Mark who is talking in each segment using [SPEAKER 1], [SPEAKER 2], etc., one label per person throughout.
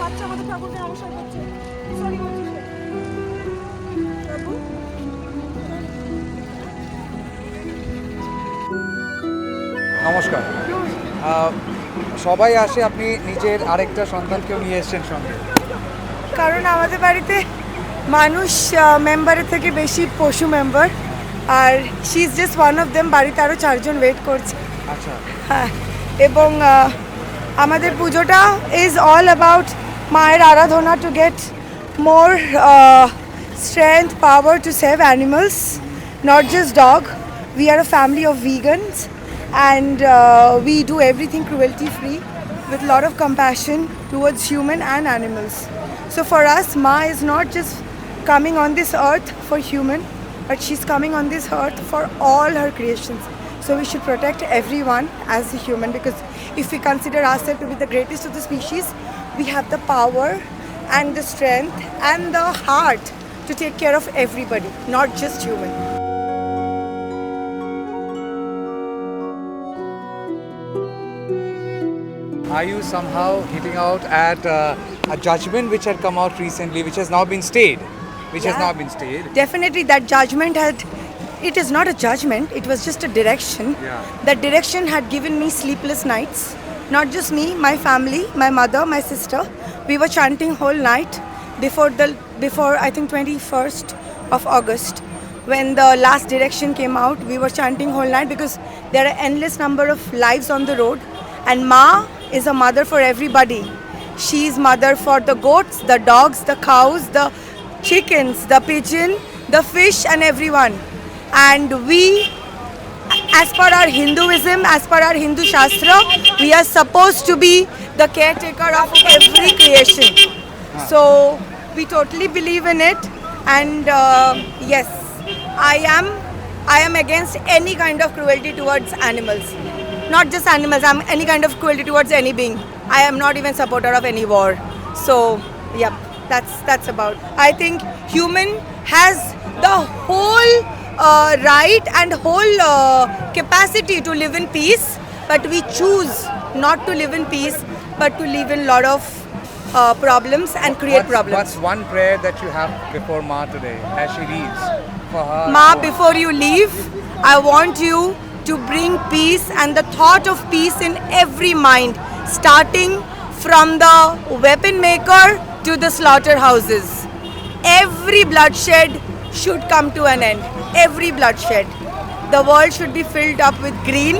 [SPEAKER 1] বাচ্চা আমাদের ঠাকুরকে নমস্কার করছে। সরি বলছি সে।
[SPEAKER 2] নমস্কার। সবাই আসে আপনি নিজের আরেকটা সন্তানকেও নিয়ে এসেছেন সঙ্গে।
[SPEAKER 1] কারণ আমাদের বাড়িতে মানুষ মেম্বারের থেকে বেশি পশু member R she is just one of them বাড়িতে আরও চারজন ওয়েট করছে।
[SPEAKER 2] আচ্ছা।
[SPEAKER 1] হ্যাঁ এবং আমাদের পুজোটা ইজ অল অ্যাবাউট মায়ের আরাধনা to get more strength power to save animals not just dog we are a family of ভিগানস and we do everything cruelty free with a lot of compassion towards human and animals. So for us, Ma is not just coming on this earth for human, but she's coming on this earth for all her creations. So we should protect everyone as a human because if we consider ourselves to be the greatest of the species, we have the power and the strength and the heart to take care of everybody, not just human.
[SPEAKER 2] Are you somehow hitting out at uh, a judgment which had come out recently, which has now been stayed? Which has now been stayed?
[SPEAKER 1] Definitely, that judgment had. It is not a judgment, it was just a direction.
[SPEAKER 2] Yeah.
[SPEAKER 1] That direction had given me sleepless nights. Not just me, my family, my mother, my sister. We were chanting whole night before the before I think 21st of August. When the last direction came out, we were chanting whole night because there are endless number of lives on the road. And Ma is a mother for everybody. She is mother for the goats, the dogs, the cows, the chickens, the pigeon, the fish, and everyone. And we, as per our Hinduism, as per our Hindu Shastra, we are supposed to be the caretaker of every creation. So we totally believe in it, and uh, yes, I am. I am against any kind of cruelty towards animals. Not just animals. I'm any kind of cruelty towards any being. I am not even supporter of any war. So, yep, that's that's about. I think human has the whole uh, right and whole uh, capacity to live in peace, but we choose not to live in peace, but to live in lot of uh, problems and create
[SPEAKER 2] what's,
[SPEAKER 1] problems.
[SPEAKER 2] What's one prayer that you have before Ma today as she reads for her?
[SPEAKER 1] Ma,
[SPEAKER 2] for-
[SPEAKER 1] before you leave, I want you to bring peace and the thought of peace in every mind, starting from the weapon maker to the slaughterhouses. Every bloodshed should come to an end. Every bloodshed. The world should be filled up with green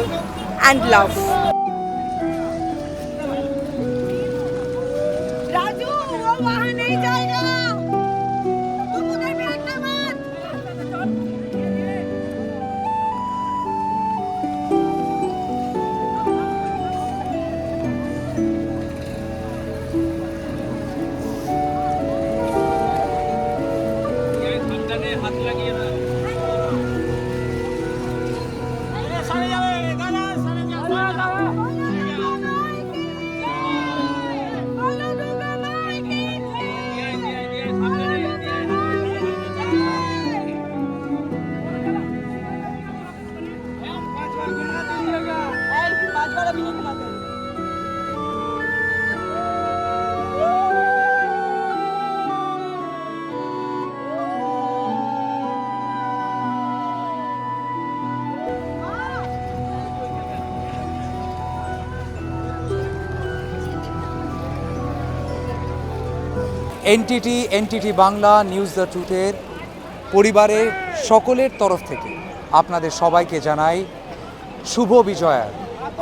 [SPEAKER 1] and love. Raju
[SPEAKER 2] NTT NTT Bangla, news the ট্রুথের পরিবারের সকলের তরফ থেকে আপনাদের সবাইকে জানাই শুভ বিজয়ার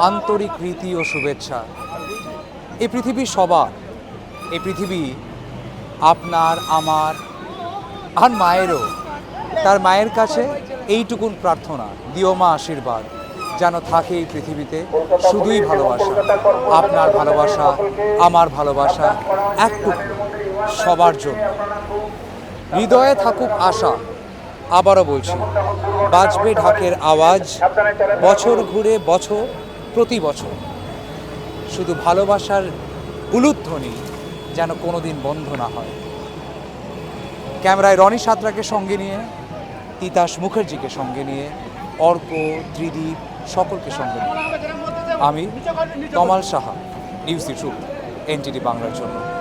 [SPEAKER 2] আন্তরিক রীতি ও শুভেচ্ছা। এই পৃথিবী সবার, এই পৃথিবী আপনার, আমার, আর মায়েরও। তার মায়ের কাছে এইটুকুন প্রার্থনা, দিও মা আশীর্বাদ, যেন থাকে এই পৃথিবীতে শুধুই ভালোবাসা, আপনার ভালোবাসা, আমার ভালোবাসা, একটুকু। সবার জন্য। হৃদয়ে থাকুক আশা, আবারও বলছি, বাজবে ঢাকের আওয়াজ, বছর ঘুরে বছর প্রতি বছর। শুধু ভালোবাসার উলুধ্বনি যেন কোনোদিন বন্ধ না হয়। ক্যামেরায় রনি সাঁতরাকে সঙ্গে নিয়ে, তিতাস মুখার্জিকে সঙ্গে নিয়ে, অর্ক, ত্রিদীপ সকলকে সঙ্গে নিয়ে। আমি Tamal Saha news truth NTD বাংলার জন্য।